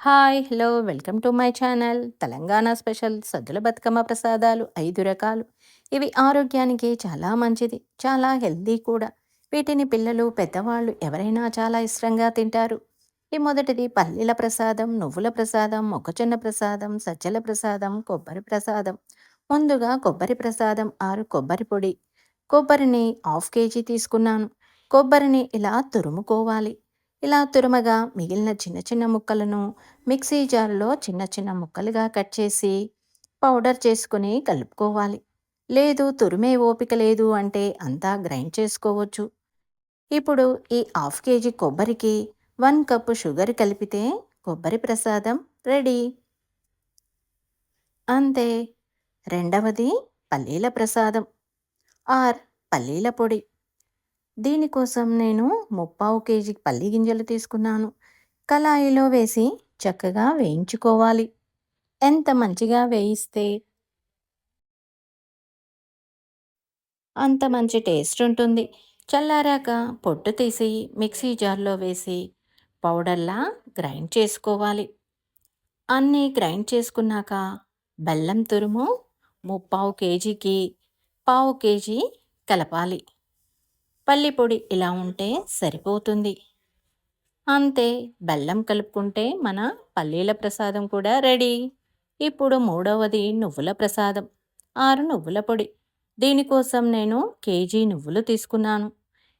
Hi hello welcome to my channel. Telangana special Saddula Bathukamma ప్రసాదాలు ఐదు రకాలు. ఇవి ఆరోగ్యానికి చాలా మంచిది చాలా హెల్దీ కూడా. వీటిని పిల్లలు పెద్దవాళ్ళు ఎవరైనా చాలా ఇష్టంగా తింటారు. ఈ మొదటిది పల్లీల ప్రసాదం నువ్వుల ప్రసాదం మొక్కజొన్న ప్రసాదం సజ్జల ప్రసాదం కొబ్బరి ప్రసాదం. ముందుగా కొబ్బరి ప్రసాదం ఆరు కొబ్బరి పొడి. కొబ్బరిని హాఫ్ కేజీ తీసుకున్నాను. కొబ్బరిని ఇలా తురుముకోవాలి. ఇలా తురుమగా మిగిలిన చిన్న చిన్న ముక్కలను మిక్సీ జార్లో చిన్న చిన్న ముక్కలుగా కట్ చేసి పౌడర్ చేసుకుని కలుపుకోవాలి. లేదు తురిమే ఓపిక లేదు అంటే అంతా గ్రైండ్ చేసుకోవచ్చు. ఇప్పుడు ఈ హాఫ్ కేజీ కొబ్బరికి వన్ కప్పు షుగర్ కలిపితే కొబ్బరి ప్రసాదం రెడీ. అంతే రెండవది పల్లీల ప్రసాదం. ఆర్ పల్లీల పొడి. దీనికోసం నేను ముప్పావు కేజీ పల్లి గింజలు తీసుకున్నాను. కళాయిలో వేసి చక్కగా వేయించుకోవాలి. ఎంత మంచిగా వేయిస్తే? అంత మంచి టేస్ట్ ఉంటుంది. చల్లారాక పొట్టు తీసి మిక్సీ జార్లో వేసి పౌడర్లా గ్రైండ్ చేసుకోవాలి. అన్నీ గ్రైండ్ చేసుకున్నాక బెల్లం తురుము ముప్పావు కేజీకి పావు కేజీ కలపాలి. పల్లిపొడి ఇలా ఉంటే సరిపోతుంది. అంతే బెల్లం కలుపుకుంటే మన పల్లీల ప్రసాదం కూడా రెడీ. ఇప్పుడు మూడవది నువ్వుల ప్రసాదం. ఆరు నువ్వుల పొడి. దీనికోసం నేను కేజీ నువ్వులు తీసుకున్నాను.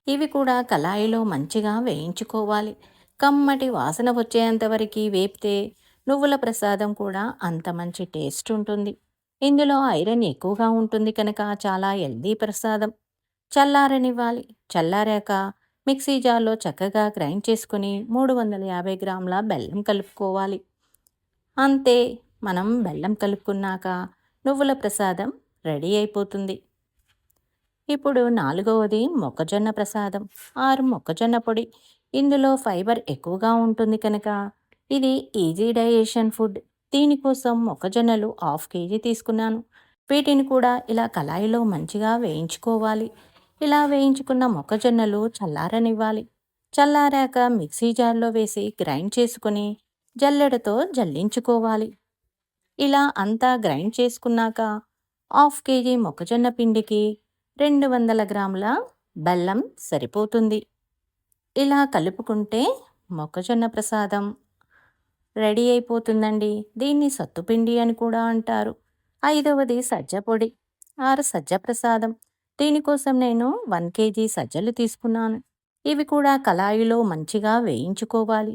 ఇవి కూడా కళాయిలో మంచిగా వేయించుకోవాలి. కమ్మటి వాసన వచ్చేంతవరకు వేపితే నువ్వుల ప్రసాదం కూడా అంత మంచి టేస్ట్ ఉంటుంది. ఇందులో ఐరన్ ఎక్కువగా ఉంటుంది కనుక చాలా హెల్దీ ప్రసాదం. చల్లారనివ్వాలి. చల్లారాక మిక్సీ జార్లో చక్కగా గ్రైండ్ చేసుకుని మూడు వందల యాభై గ్రాముల బెల్లం కలుపుకోవాలి. అంతే మనం బెల్లం కలుపుకున్నాక నువ్వుల ప్రసాదం రెడీ అయిపోతుంది. ఇప్పుడు నాలుగవది మొక్కజొన్న ప్రసాదం. ఆరు మొక్కజొన్న పొడి. ఇందులో ఫైబర్ ఎక్కువగా ఉంటుంది కనుక ఇది ఈజీ డైజెషన్ ఫుడ్. దీనికోసం మొక్కజొన్నలు హాఫ్ కేజీ తీసుకున్నాను. వీటిని కూడా ఇలా కళాయిలో మంచిగా వేయించుకోవాలి. ఇలా వేయించుకున్న మొక్కజొన్నలు చల్లారనివ్వాలి. చల్లారాక మిక్సీ జార్లో వేసి గ్రైండ్ చేసుకుని జల్లెడతో జల్లించుకోవాలి. ఇలా అంతా గ్రైండ్ చేసుకున్నాక హాఫ్ కేజీ మొక్కజొన్న పిండికి రెండు వందల గ్రాముల బెల్లం సరిపోతుంది. ఇలా కలుపుకుంటే మొక్కజొన్న ప్రసాదం రెడీ అయిపోతుందండి. దీన్ని సత్తుపిండి అని కూడా అంటారు. ఐదవది సజ్జ పొడి ఆరు సజ్జ ప్రసాదం. దీనికోసం నేను వన్ కేజీ సజ్జలు తీసుకున్నాను. ఇవి కూడా కళాయిలో మంచిగా వేయించుకోవాలి.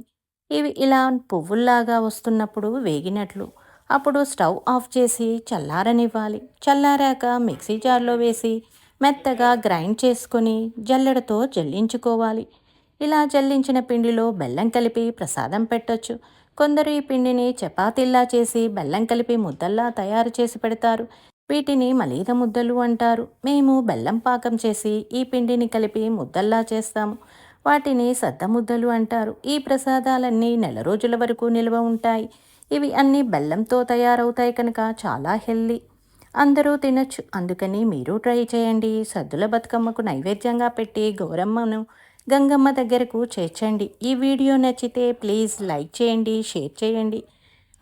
ఇవి ఇలా పువ్వుల్లాగా వస్తున్నప్పుడు వేగినట్లు. అప్పుడు స్టవ్ ఆఫ్ చేసి చల్లారనివ్వాలి. చల్లారాక మిక్సీ జార్లో వేసి మెత్తగా గ్రైండ్ చేసుకొని జల్లెడతో జల్లించుకోవాలి. ఇలా జల్లించిన పిండిలో బెల్లం కలిపి ప్రసాదం పెట్టొచ్చు. కొందరు ఈ పిండిని చపాతీల్లా చేసి బెల్లం కలిపి ముద్దల్లా తయారు చేసి పెడతారు. వీటిని మలీద ముద్దలు అంటారు. మేము బెల్లం పాకం చేసి ఈ పిండిని కలిపి ముద్దల్లా చేస్తాము. వాటిని సద్ద ముద్దలు అంటారు. ఈ ప్రసాదాలన్నీ నెల రోజుల వరకు నిల్వ ఉంటాయి. ఇవి అన్నీ బెల్లంతో తయారవుతాయి కనుక చాలా హెల్దీ. అందరూ తినచ్చు. అందుకని మీరు ట్రై చేయండి. సద్దుల బతుకమ్మకు నైవేద్యంగా పెట్టి గౌరమ్మను గంగమ్మ దగ్గరకు చేర్చండి. ఈ వీడియో నచ్చితే ప్లీజ్ లైక్ చేయండి షేర్ చేయండి.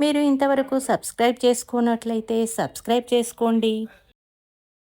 మీరు ఇంతవరకు సబ్స్క్రైబ్ చేసుకున్నట్లయితే సబ్స్క్రైబ్ చేసుకోండి.